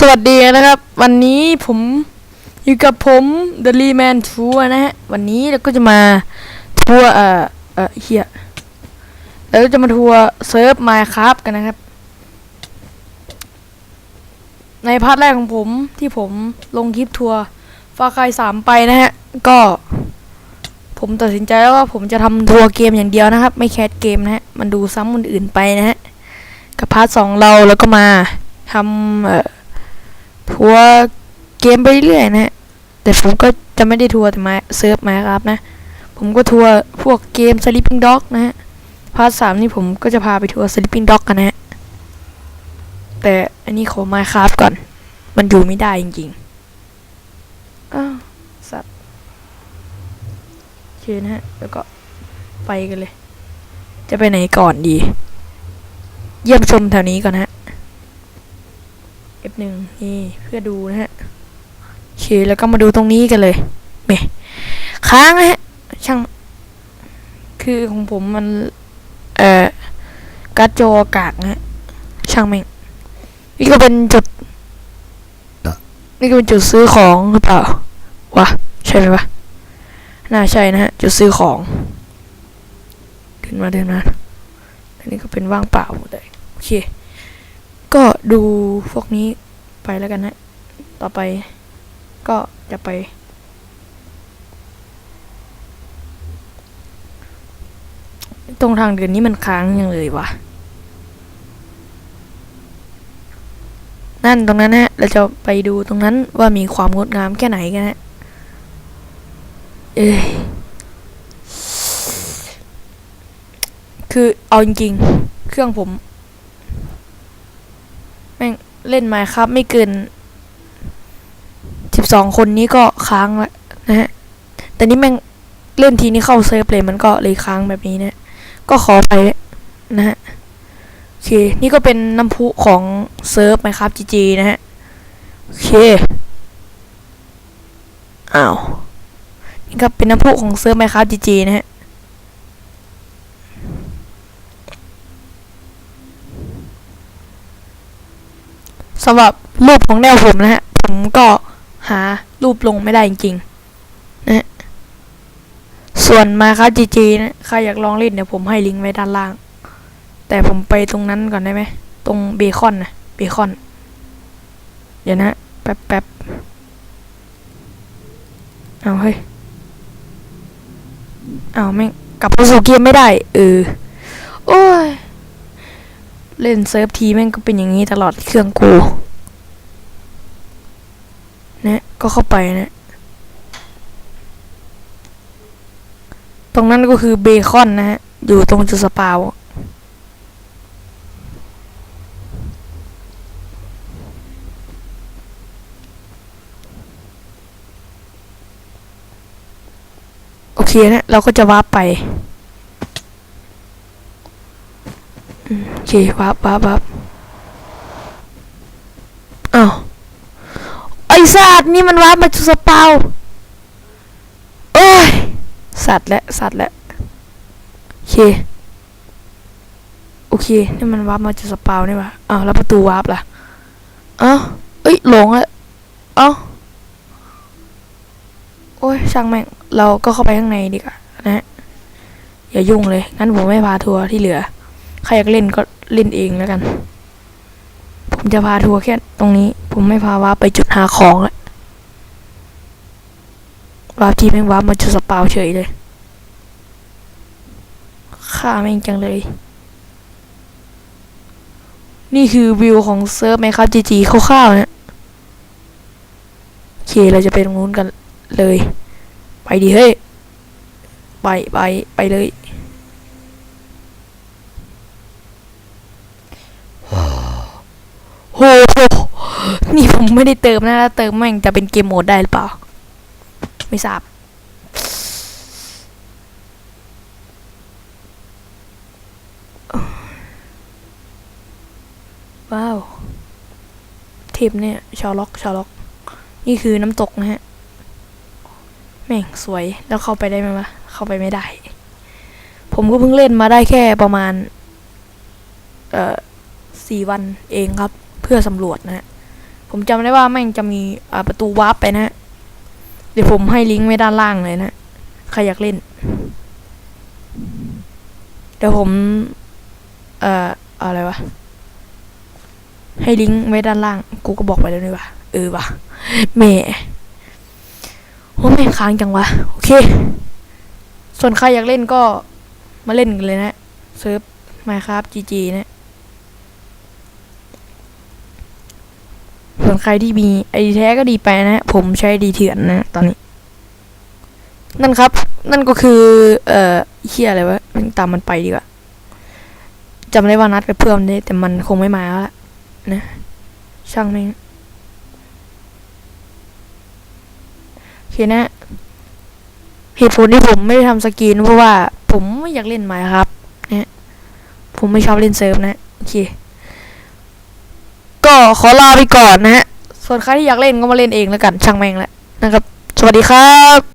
สวัสดีนะครับ วันนี้ผมอยู่กับผม The l e m a n Tour นะฮะ วันนี้เราก็จะมาทัวร์เอ่อเอ่อเฮียเราก็จะมาทัวร์เซิร์ฟ Minecraft กันนะครับ ในพาร์ทแรกของผมที่ผมลงคลิปทัวร์ฟาคายสามไปนะฮะ ก็ ผมตัดสินใจแล้วว่าผมจะทำทัวร์เกมอย่างเดียวนะครับ ไม่แคสเกมนะฮะ มันดูซ้ำคนอื่นไปนะฮะ กับพาร์ทสองเราแล้วก็มาทำเอ่อ ทัวร์เกมไปเรื่อยๆนะฮะแต่ผมก็จะไม่ได้ทัวร์แต่มาเซิร์ฟมาครับนะ ผมก็ทัวร์พวกเกม Sleeping Dog นะฮะพาร์ทสามนี่ผมก็จะพาไปทัวร์ Sleeping Dog กันนะฮะแต่อันนี้ขอมาครับก่อน มันอยู่ไม่ได้จริงๆอ้าวสัตว์เคนฮะ แล้วก็ไปกันเลย จะไปไหนก่อนดี เยี่ยมชมแถวนี้ก่อนนะ ฮะ F1 นี่เพื่อดูนะฮะโอเคแล้วก็มาดูตรงนี้กันเลยเมค้างนะฮะช่าง คือของผมมันเอ่อการ์ดจอกากนะฮะช่างแม่งนี่ก็เป็นจุด นี่ก็เป็นจุดซื้อของหรือเปล่าวะใช่ไหมวะน่าใช่นะฮะจุดซื้อของเดินมาเดินมาอันนี้ก็เป็นว่างเปล่าหมดเลยโอเค ก็ดูพวกนี้ ไปแล้วกันนะต่อไปก็จะไป ตรงทางเดินนี้มันค้างยังเลยวะนั่นตรงนั้นนะเราจะไปดูตรงนั้นว่ามีความงดงามแค่ไหนกันนะเอ้ยคือเอาจริงๆ เครื่องผม เล่นมาครับไม่เกินสิบสองคนนี้ก็ค้างแล้วนะฮะ แต่นี่แม่งเล่นทีนี้เข้าเซิร์ฟเลยมันก็เลยค้างแบบนี้นะ ก็ขอไปนะฮะ โอเค นี่ก็เป็นน้ำพุของเซิร์ฟไหมครับจีจีนะฮะ โอเค อ้าว นี่ก็เป็นน้ำพุของเซิร์ฟไหมครับจีจีนะฮะ สำหรับรูปของแนวผมนะฮะ ผมก็หารูปลงไม่ได้จริงๆนะส่วนมาครับจีจีนะใครอยากลองเล่นเดี๋ยวผมให้ลิงก์ไว้ด้านล่าง แต่ผมไปตรงนั้นก่อนได้ไหม ตรงเบคอนนะเบคอน เดี๋ยวนะแป๊บแป๊บเอาเฮ้ยเอาแม่งกลับเข้าสู่เกมไม่ได้ เออ โอ้ย เล่นเซิร์ฟทีแม่งก็เป็นอย่างนี้ตลอดเครื่องกูนะก็เข้าไปนะ ตรงนั้นก็คือเบคอนนะฮะ อยู่ตรงจุดสปาว์โอเคนะ เราก็จะวาร์ปไปอืม โอเควาร์ปวาร์ปวาร์ปอ้าวไอสัตว์นี่มันวาร์ปมาจุดสปาวน์โอ้ยสัตว์และสัตว์และโอเคโอเคนี่มันวาร์ปมาจุดสปาวนี่วะอ้าวแล้วประตูวาร์ปล่ะอ้าวเอ้ยหลงแล้วเอ้าโอ้ยช่างแม่งเราก็เข้าไปข้างในดีกว่านะฮะอย่ายุ่งเลยงั้นผมไม่พาทัวร์ที่เหลือ ใครอยากเล่นก็เล่นเองแล้วกัน ผมจะพาทัวร์แค่ตรงนี้ ผมไม่พาวาไปจุดหาของล้ววาร์ปทีแม่งวาร์ปมาจุดสปาวเฉยเลยฆ่าแม่งจังเลย นี่คือวิวของเซิร์ฟไหมครับจีจีคร่าวๆนะโอเคเราจะไปตรงนู้นกันเลย ไปดิเฮ้ย ไปไปไปเลย โห นี่ผม ไม่ได้เติมนะถ้าเติมแม่งจะเป็นเกมโหมดได้หรือเปล่า ไม่ทราบว้าวเทปเนี่ยชาล็อกชาล็อก นี่คือน้ำตกนะฮะ แม่งสวยแล้วเข้าไปได้ไหมวะเข้าไปไม่ได้ ผมก็เพิ่งเล่นมาได้แค่ประมาณ เอ่อสี่วันเองครับ เพื่อสำรวจนะฮะ ผมจำได้ว่าแม่งจะมีประตูวาร์ปไปนะฮะเดี๋ยวผมให้ลิงก์ไว้ด้านล่างเลยนะ ใครอยากเล่น เดี๋ยวผม เอ่ออะไรวะ ให้ลิงก์ไว้ด้านล่าง กูก็บอกไปแล้วนี่วะเออวะแหม่โอ้แม่งค้างจังวะ โอเค ส่วนใครอยากเล่นก็มาเล่นกันเลยนะเซิร์ฟมาครับจีจีนะ ส่วนใครที่มีไอดีแท้ก็ดีไปนะ ผมใช้ดีเถื่อนนะตอนนี้ นั่นครับ นั่นก็คือ เอ่อเฮียอะไรวะมันตามมันไปดีกว่าจำได้ว่านัดกับเพื่อนนี่แต่มันคงไม่มาแล้วละนะช่างแม่งโอเคนะเหตุผลที่ผมไม่ได้ทำสกีนเพราะว่าผมไม่อยากเล่นไม้ครับนะผมไม่ชอบเล่นเซิร์ฟนะโอเค ก็ขอลาไปก่อนนะฮะ ส่วนใครที่อยากเล่นก็มาเล่นเองแล้วกันช่างแม่งแหละนะครับ สวัสดีครับ